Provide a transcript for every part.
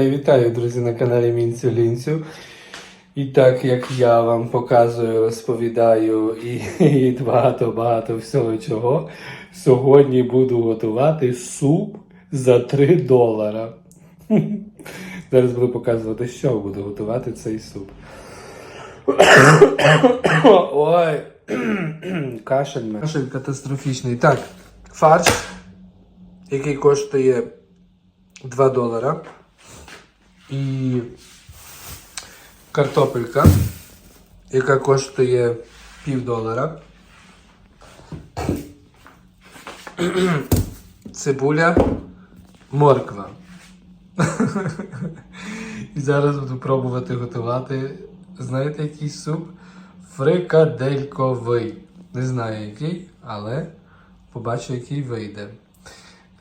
Вітаю, друзі, на каналі Мінцю Лінцю. І так як я вам показую, розповідаю і, багато-багато всього чого, сьогодні буду готувати суп за 3 долара. Зараз буду показувати, що буду готувати цей суп. Ой, кашель. Кашель катастрофічний. Так, фарш, який коштує 2 долара. І картопелька, яка коштує пів долара. Цибуля, морква. І зараз буду пробувати готувати. Знаєте, який суп? Фрикадельковий. Не знаю який, але побачу, який вийде.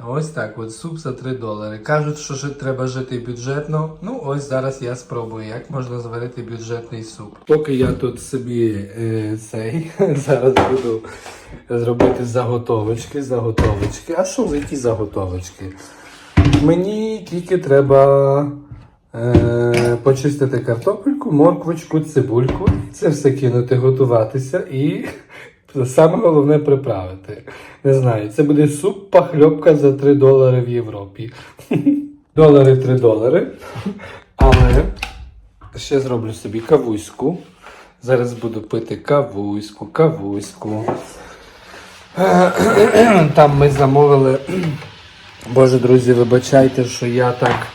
Ось так, от суп за 3 долари. Кажуть, що треба жити бюджетно. Ну, ось зараз я спробую, як можна зварити бюджетний суп. Поки я тут собі е, цей, зараз буду зробити заготовочки, заготовочки. А що які заготовочки? Мені тільки треба е, почистити картопельку, морквочку, цибульку. Це все кинути, готуватися і саме головне приправити. Не знаю, це буде суп пахльопка за 3 долари в Європі. Долари 3 долари. Але ще зроблю собі кавуську. Зараз буду пити кавуську, кавуську. Там ми замовили. Боже, друзі, вибачайте, що я так.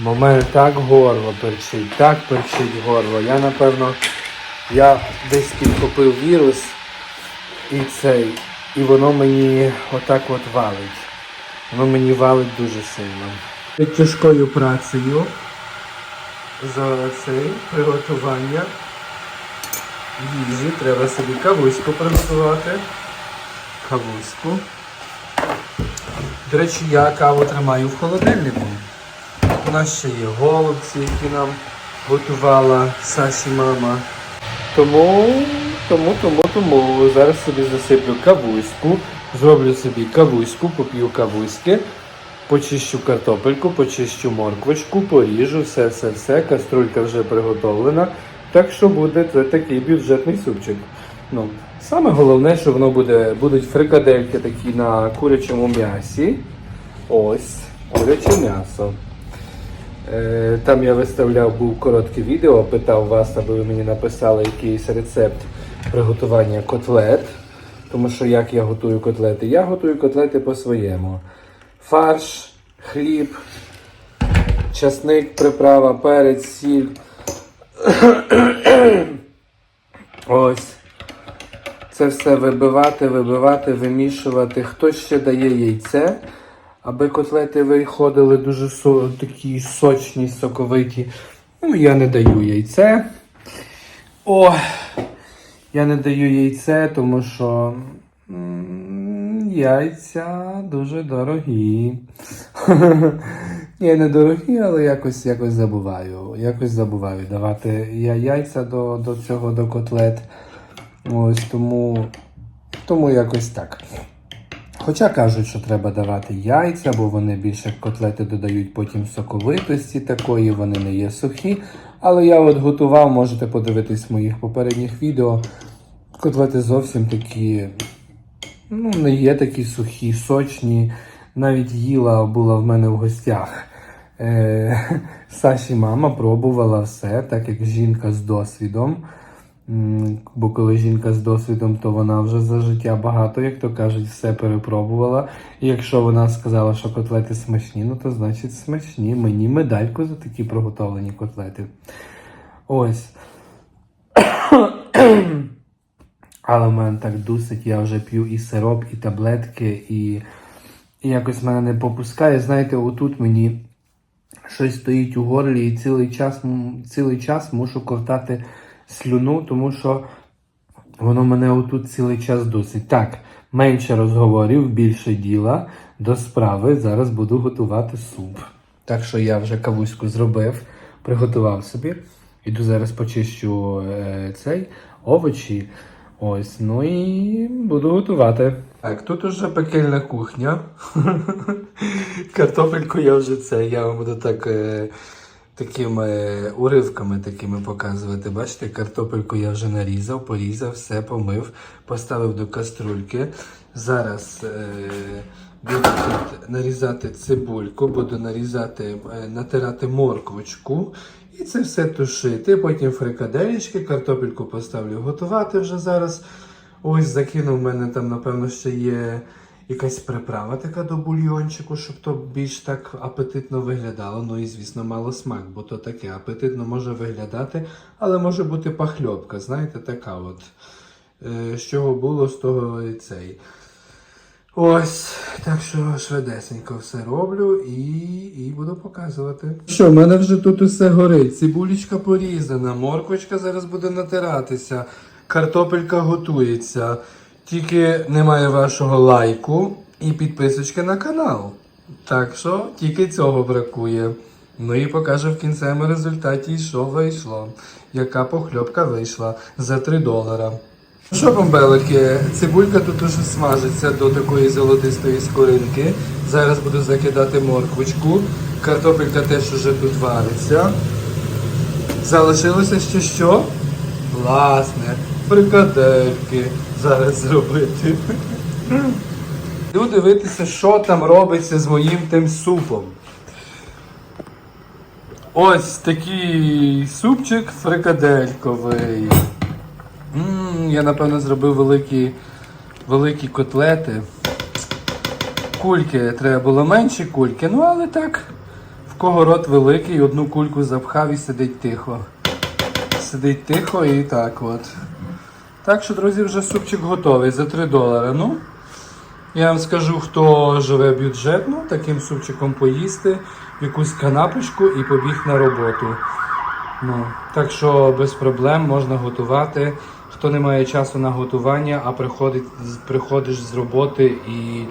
В мене так горло перчить, так перчить горло. Я напевно, я десь підхопив вірус і цей, і воно мені отак от валить. Воно мені валить дуже сильно. Під тяжкою працею за цей приготування їжі треба собі кавуську приготувати. Кавуську. До речі, я каву тримаю в холодильнику. У нас ще є голубці, які нам готувала Саші мама. Тому, тому, тому, тому зараз собі засиплю кавуську, зроблю собі кавуську, поп'ю кавуськи, почищу картопельку, почищу морквочку, поріжу, все, все, все. Каструлька вже приготовлена. Так що буде це такий бюджетний супчик. Ну, саме головне, що воно буде, будуть фрикадельки такі на курячому м'ясі. Ось, куряче м'ясо. Е, Там я виставляв був коротке відео, питав вас, аби ви мені написали якийсь рецепт приготування котлет. Тому що як я готую котлети? Я готую котлети по-своєму. Фарш, хліб, часник, приправа, перець, сіль. Ось. Це все вибивати, вибивати, вимішувати. Хтось ще дає яйце, аби котлети виходили дуже со, такі сочні, соковиті. Ну, я не даю яйце. О, я не даю яйце, тому що м, яйця дуже дорогі. Ні, не дорогі, але якось, якось забуваю. Якось забуваю давати я яйця до, до цього, до котлет. Ось тому, тому якось так. Хоча кажуть, що треба давати яйця, бо вони більше котлети додають потім соковитості такої, вони не є сухі. Але я от готував, можете подивитись в моїх попередніх відео. Котлети зовсім такі, ну, не є такі сухі, сочні. Навіть їла була в мене в гостях. Е, Саші мама пробувала все, так як жінка з досвідом. Бо коли жінка з досвідом, то вона вже за життя багато, як то кажуть, все перепробувала. І якщо вона сказала, що котлети смачні, ну то значить смачні. Мені медальку за такі приготовлені котлети. Ось. Але в мене так дусить, я вже п'ю і сироп, і таблетки, і, і якось мене не попускає. Знаєте, отут мені щось стоїть у горлі і цілий час, цілий час мушу ковтати слюну, тому що воно мене отут цілий час досить. Так, менше розговорів, більше діла до справи. Зараз буду готувати суп. Так що я вже кавуську зробив, приготував собі. Іду зараз почищу е, цей овочі. Ось, ну і буду готувати. Так, тут уже пекельна кухня. Картопельку я вже це, я вам буду так е, такими уривками такими показувати. Бачите, картопельку я вже нарізав, порізав, все помив, поставив до каструльки. Зараз е, буду тут нарізати цибульку, буду нарізати, е, натирати морквочку. І це все тушити. Потім фрикаделечки, картопельку поставлю готувати вже зараз. Ось закинув в мене там, напевно, ще є якась приправа така до бульйончику, щоб то більш так апетитно виглядало. Ну і, звісно, мало смак, бо то таке апетитно може виглядати, але може бути пахльопка, знаєте, така от. Е, З чого було, з того і цей. Ось, так що швидесенько все роблю і, і буду показувати. Що, в мене вже тут усе горить. Цибулечка порізана, морквочка зараз буде натиратися, картопелька готується. Тільки немає вашого лайку і підписочки на канал. Так що тільки цього бракує. Ну і покажу в кінцевому результаті, що вийшло. Яка похльопка вийшла за 3 долара. Що, бомбелики, цибулька тут уже смажиться до такої золотистої скоринки. Зараз буду закидати морквочку. Картопелька теж уже тут вариться. Залишилося ще що? Власне, фрикадельки зараз зробити. Йду дивитися, що там робиться з моїм тим супом. Ось такий супчик фрикадельковий. М, я напевно зробив великі, великі котлети. Кульки треба було менші кульки, ну але так, в кого рот великий, одну кульку запхав і сидить тихо. Сидить тихо і так от. Так що, друзі, вже супчик готовий за 3 долари. Ну, я вам скажу, хто живе бюджетно, таким супчиком поїсти, якусь канапочку і побіг на роботу. Ну, так що без проблем можна готувати. Хто не має часу на готування, а приходить, приходиш з роботи і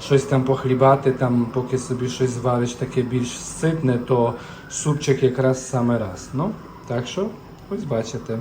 щось там похлібати, там, поки собі щось звариш таке більш ситне, то супчик якраз саме раз. Ну, так що, ось бачите.